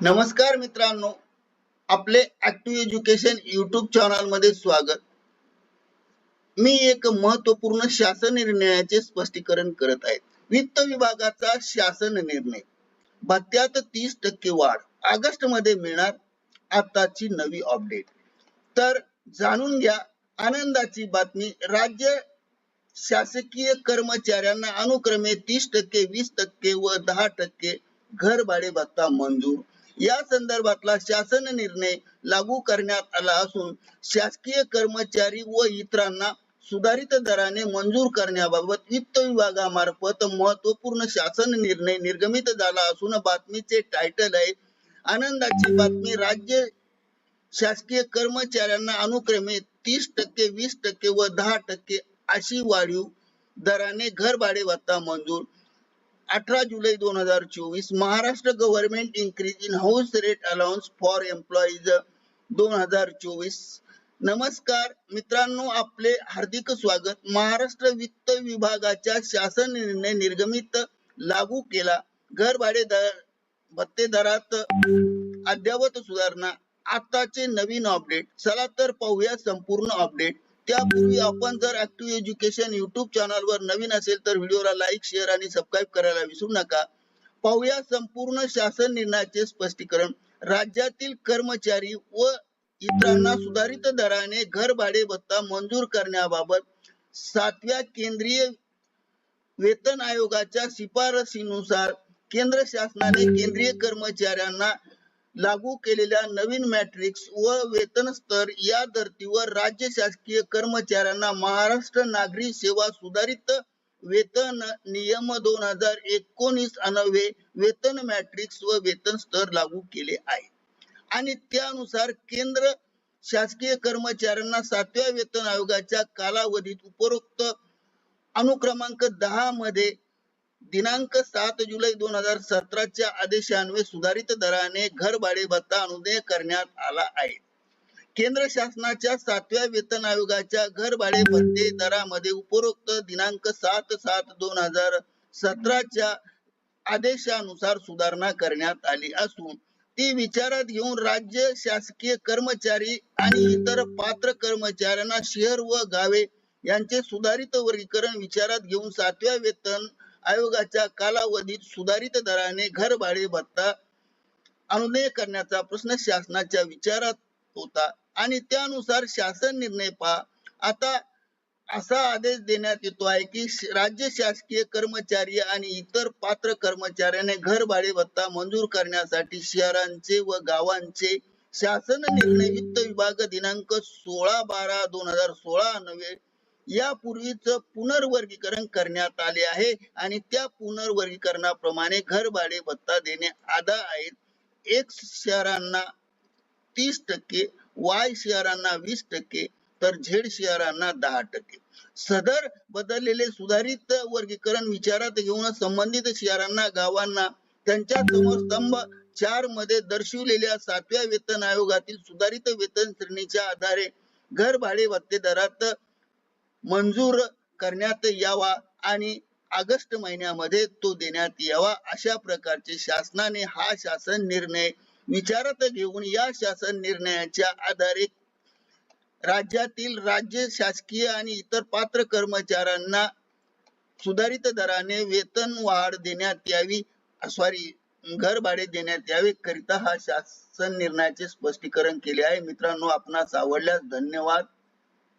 नमस्कार मित्रांनो आपले ऍक्टिव्ह एज्युकेशन युट्यूब चॅनलमध्ये स्वागत. मी एक महत्त्वपूर्ण शासन निर्णयाचे स्पष्टीकरण करत आहे. वित्त विभागाचा शासन निर्णय. भत्त्यात तीस टक्के वाढ ऑगस्टमध्ये मिळणार आताची नवी अपडेट तर जाणून घ्या आनंदाची बातमी. राज्य शासकीय कर्मचाऱ्यांना अनुक्रमे तीस टक्के वीस टक्के व दहा टक्के घर भाडे भत्ता मंजूर या संदर्भातला शासन निर्णय लागू करण्यात आला असून शासकीय कर्मचारी व इतरांना सुधारित दराने मंजूर करण्याबाबत वित्त विभागामार्फत महत्त्वपूर्ण शासन निर्णय निर्गमित झाला असून बातमीचे टायटल आहे आनंदाची बातमी. राज्य शासकीय कर्मचाऱ्यांना अनुक्रमे तीस टक्के वीस टक्के व दहा टक्के अशी वाढीव दराने घर भाडे भत्ता मंजूर अठरा जुलै दोन हजार चोवीस Maharashtra government increase in house rate allowance for employees दोन हजार चोवीस. नमस्कार मित्रांनो आपले हार्दिक स्वागत. महाराष्ट्र वित्त विभागाच्या शासन निर्णय निर्गमित लागू केला. घर भाडे दर भत्ते दरात अद्यावत सुधारणा आताचे नवीन अपडेट चला तर पाहूया संपूर्ण अपडेट त्यापूर्वी आपण जर ऍक्टिव्ह एज्युकेशन युट्यूब चॅनल वर नवीन असेल तर व्हिडिओला लाईक शेअर आणि सबस्क्राईब करायला विसरू नका. पाहूया संपूर्ण शासन निर्णयाचे स्पष्टीकरण. राज्यातील कर्मचारी व इतरांना सुधारित दराने घर भाडे भत्ता मंजूर करण्याबाबत सातव्या केंद्रीय वेतन आयोगाच्या शिफारसीनुसार केंद्र शासनाने केंद्रीय कर्मचाऱ्यांना लागू केलेल्या नवीन मॅट्रिक्स व वेतन स्तर या धर्तीवर राज्य शासकीय कर्मचाऱ्यांना महाराष्ट्र नागरी सेवा सुधारित वेतन नियम दोन हजार एकोणीस अनवे वेतन मॅट्रिक्स व वेतन स्तर लागू केले आहे. आणि त्यानुसार केंद्र शासकीय कर्मचाऱ्यांना सातव्या वेतन आयोगाच्या कालावधीत उपरोक्त अनुक्रमांक दहा मध्ये दिनांक सात जुलै दोन हजार सतराच्या आदेशान्वये सुधारित दराने घर भाडे भत्ता अनुदय करण्यात आला आहे. केंद्र शासनाच्या सातव्या वेतन आयोगाच्या घर भाडे भत्ते दरामध्ये उपरोक्त दिनांक सात सात दोन हजार सतराच्या आदेशानुसार सुधारणा करण्यात आली असून ती विचारात घेऊन राज्य शासकीय कर्मचारी आणि इतर पात्र कर्मचाऱ्यांना शहर व गावे यांचे सुधारित वर्गीकरण विचारात घेऊन सातव्या वेतन आयोगाच्या कालावधीत सुधारित दराने घर भाडे भत्ता अनुदय करण्याचा प्रश्न शासनाच्या विचारात होता आणि त्यानुसार शासन निर्णय पहा आता असा आदेश देण्यात येतो आहे की राज्य शासकीय कर्मचारी आणि इतर पात्र कर्मचाऱ्याने घर भाडे भत्ता मंजूर करण्यासाठी शहरांचे व गावांचे शासन निर्णय वित्त विभाग दिनांक सोळा बारा दोन हजार सोळा नव्हे यापूर्वीच पुनर्वर्गीकरण करण्यात आले आहे. आणि त्या पुनर्वर्गीकरणाप्रमाणे घर भाडे भत्ता देणे आदा आहेत. एक्स शहरांना तीस टक्के वाय शहरांना वीस टक्के तर झेड शहरांना दहा टक्के. सदर बदललेले सुधारित वर्गीकरण विचारात घेऊन संबंधित शहरांना गावांना त्यांच्यासमोर स्तंभ चारमध्ये दर्शविलेल्या सातव्या वेतन आयोगातील सुधारित वेतन श्रेणीच्या आधारे घर भाडे भत्ते दरात मंजूर करण्यात यावा आणि ऑगस्ट महिन्यामध्ये तो देण्यात यावा अशा प्रकारचे शासनाने हा शासन निर्णय विचारात घेऊन या शासन निर्णयाच्या आधारे राज्यातील राज्य शासकीय आणि इतर पात्र कर्मचाऱ्यांना सुधारित दराने वेतन वाढ देण्यात यावी सॉरी घर भाडे देण्यात यावे करिता हा शासन निर्णयाचे स्पष्टीकरण केले आहे. मित्रांनो आपणास आवडल्यास धन्यवाद.